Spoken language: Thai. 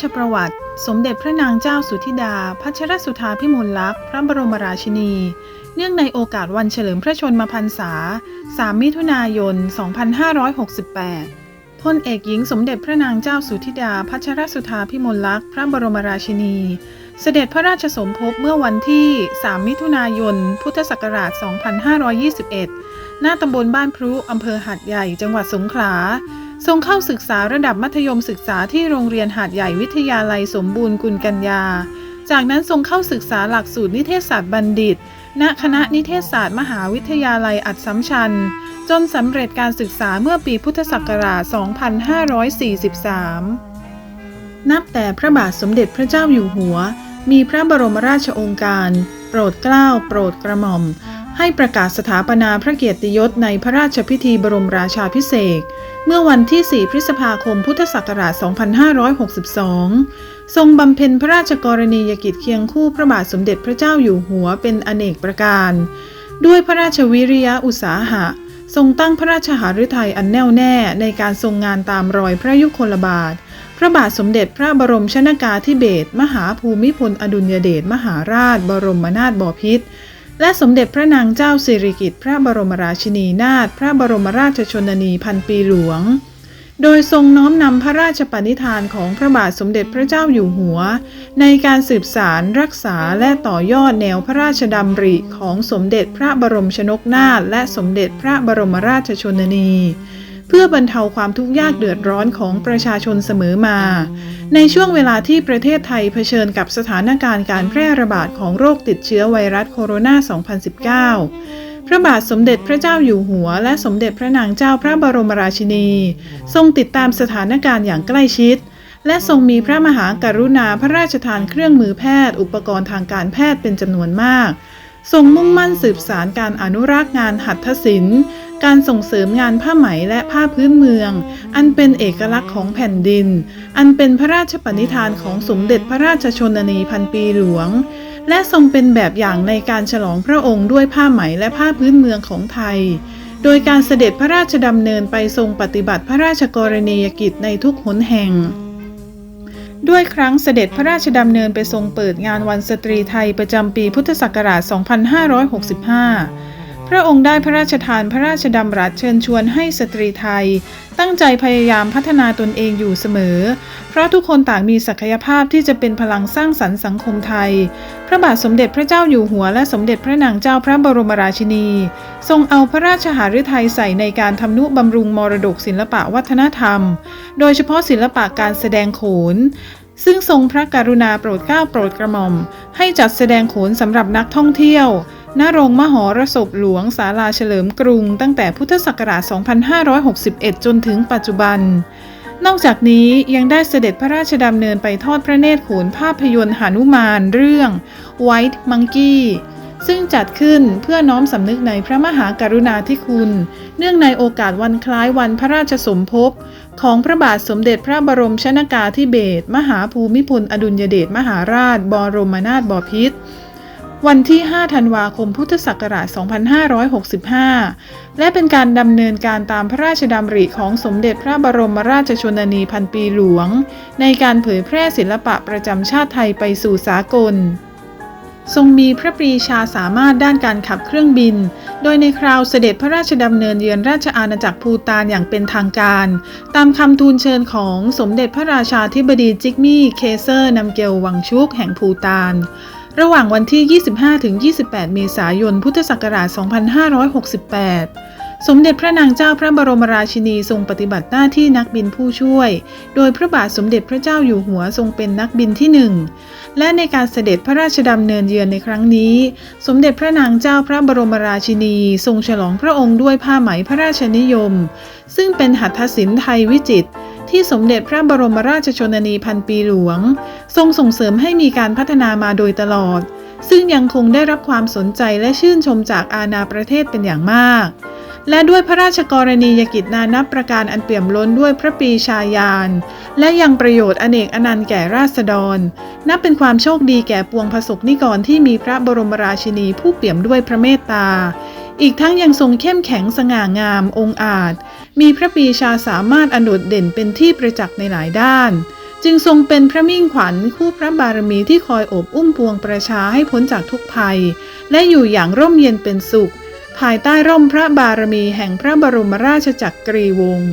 ชประวัติ สมเด็จพระนางเจ้าสุธิดา พัชรสุธาพิมลลักษณ์ พระบรมราชินี เนื่องในโอกาสวันเฉลิมพระชนมพรรษา 3 มิถุนายน 2568 พลเอกหญิงสมเด็จพระนางเจ้าสุธิดา พัชรสุธาพิมลลักษณ์ พระบรมราชินี เสด็จพระราชสมภพเมื่อวันที่ 3 มิถุนายน พุทธศักราช 2521 หน้าตำบลบ้านพรุ อำเภอหาดใหญ่ จังหวัดสงขลา ทรงเข้าศึกษาระดับมัธยมศึกษาที่โรงเรียนหาดใหญ่วิทยาลัยสมบูรณ์กุลกัญญา จากนั้นทรงเข้าศึกษาหลักสูตรนิเทศศาสตร์บัณฑิต ณ คณะนิเทศศาสตร์มหาวิทยาลัยอัดสัมชัญ จนสำเร็จการศึกษาเมื่อปีพุทธศักราช 2543 นับแต่พระบาทสมเด็จพระเจ้าอยู่หัว มีพระบรมราชโองการ โปรดเกล้า โปรดกระหม่อม ให้ประกาศสถาปนาพระเกียรติยศในพระราชพิธีบรมราชาพิเศษก เมื่อวันที่ 4 พฤษภาคม พุทธศักราช 2562 ทรงบำเพ็ญพระราชกรณียกิจเคียงคู่พระบาทสมเด็จพระเจ้าอยู่หัวเป็นอเนกประการ ด้วยพระราชวิริยะอุตสาหะ ทรงตั้งพระราชหฤทัยอันแน่วแน่ในการทรงงานตามรอยพระยุคลบาท พระบาทสมเด็จพระบรมชนากาธิเบศรมหาภูมิพลอดุลยเดชมหาราชบรมนาถบพิตร และสมเด็จพระนางเจ้าสิริกิติ์พระบรมราชินีนาถพระบรมราชชนนีพันปีหลวง โดยทรงน้อมนำพระราชปณิธานของพระบาทสมเด็จพระเจ้าอยู่หัว ในการสืบสารรักษาและต่อยอดแนวพระราชดำริของสมเด็จพระบรมชนกนาถและสมเด็จพระบรมราชชนนี เพื่อบรรเทาความทุกข์ยากเดือดร้อนของประชาชนเสมอมา ในช่วงเวลาที่ประเทศไทยเผชิญกับสถานการณ์การแพร่ระบาดของโรคติดเชื้อไวรัสโคโรนา 2019พระบาทสมเด็จพระเจ้าอยู่หัว และสมเด็จพระนางเจ้าพระบรมราชินี ทรงติดตามสถานการณ์อย่างใกล้ชิด และทรงมีพระมหากรุณาพระราชทานเครื่องมือแพทย์ อุปกรณ์ทางการแพทย์เป็นจำนวนมาก ทรงมุ่งมั่นสืบสารการอนุรักษ์งานหัตถศิลป์ การส่งเสริมงานผ้าไหมและผ้าพื้นเมือง อันเป็นเอกลักษณ์ของแผ่นดิน อันเป็นพระราชปณิธานของสมเด็จพระราชชนนีพันปีหลวง และทรงเป็นแบบอย่างในการฉลองพระองค์ด้วยผ้าไหมและผ้าพื้นเมืองของไทย โดยการเสด็จพระราชดำเนินไปทรงปฏิบัติพระราชกรณียกิจในทุกหนแห่ง ด้วยครั้งเสด็จพระราชดำเนินไปทรงเปิดงานวันสตรีไทยประจำปีพุทธศักราช 2565 พระองค์ได้พระราชทานพระราชดำรัสเชิญชวนให้สตรีไทย ตั้งใจพยายามพัฒนาตนเองอยู่เสมอ เพราะทุกคนต่างมีศักยภาพที่จะเป็นพลังสร้างสรรค์สังคมไทย พระบาทสมเด็จพระเจ้าอยู่หัวและสมเด็จพระนางเจ้าพระบรมราชินี ทรงเอาพระราชหฤทัยใส่ในการทำนุบำรุงมรดกศิลปะวัฒนธรรม โดยเฉพาะศิลปะการแสดงโขนซึ่งทรงพระกรุณาโปรดเกล้าโปรดกระหม่อม ให้จัดแสดงโขนสำหรับนักท่องเที่ยว ณโรงมหรสพหลวงศาลาเฉลิมกรุง ตั้งแต่พุทธศักราช 2561 จนถึงปัจจุบัน นอกจากนี้ยังได้เสด็จพระราชดำเนินไปทอดพระเนตรโขนภาพยนตร์หานุมานเรื่อง White Monkey ซึ่งจัดขึ้นเพื่อน้อมสำนึกในพระมหากรุณาธิคุณ เนื่องในโอกาสวันคล้ายวันพระราชสมภพ ของพระบาทสมเด็จพระบรมชนากาธิเบศรมหาภูมิพลอดุลยเดชมหาราช บรมนาถบพิตร วันที่ 5 ธันวาคม พุทธศักราช 2565 และเป็นการดำเนินการตามพระราชดำริของสมเด็จพระบรมราชชนนีพันปีหลวง ในการเผยแพร่ศิลปะประจำชาติไทยไปสู่สากล ทรงมีพระปรีชาสามารถด้านการขับเครื่องบิน โดยในคราวเสด็จพระราชดำเนินเยือนราชอาณาจักรภูตานอย่างเป็นทางการ ตามคำทูลเชิญของสมเด็จพระราชาธิบดีจิกมี่ เคเซอร์นำเกลวังชุกแห่งภูตาน ระหว่างวันที่ 25-28 เมษายน พุทธศักราช 2568 สมเด็จพระนางเจ้าพระบรมราชินีทรงปฏิบัติหน้าที่นักบินผู้ช่วย โดยพระบาทสมเด็จพระเจ้าอยู่หัวทรงเป็นนักบินที่หนึ่ง และในการเสด็จพระราชดำเนินเยือนในครั้งนี้ สมเด็จพระนางเจ้าพระบรมราชินี ทรงฉลองพระองค์ด้วยผ้าไหมพระราชนิยม ซึ่งเป็นหัตถศิลป์ไทยวิจิตร ที่สมเด็จพระบรมราชชนนีพันปีหลวง ทรงส่งเสริมให้มีการพัฒนามาโดยตลอด ซึ่งยังคงได้รับความสนใจและชื่นชมจากอาณาประเทศเป็นอย่างมาก และด้วยพระราชกรณียกิจนานับประการอันเปี่ยมล้นด้วยพระปีชาญาณและยังประโยชน์อเนกอนันต์แก่ราษฎร นับเป็นความโชคดีแก่ปวงพระสกนิกรที่มีพระบรมราชินีผู้เปี่ยมด้วยพระเมตตาอีกทั้งยังทรงเข้มแข็งสง่างามองอาจ มีพระปีชาสามารถอันโดดเด่นเป็นที่ประจักษ์ในหลายด้าน จึงทรงเป็นพระมิ่งขวัญคู่พระบารมีที่คอยโอบอุ้มปวงประชาให้พ้นจากทุกภัย และอยู่อย่างร่มเย็นเป็นสุข ภายใต้ร่มพระบารมีแห่งพระบรมราชจักรีวงศ์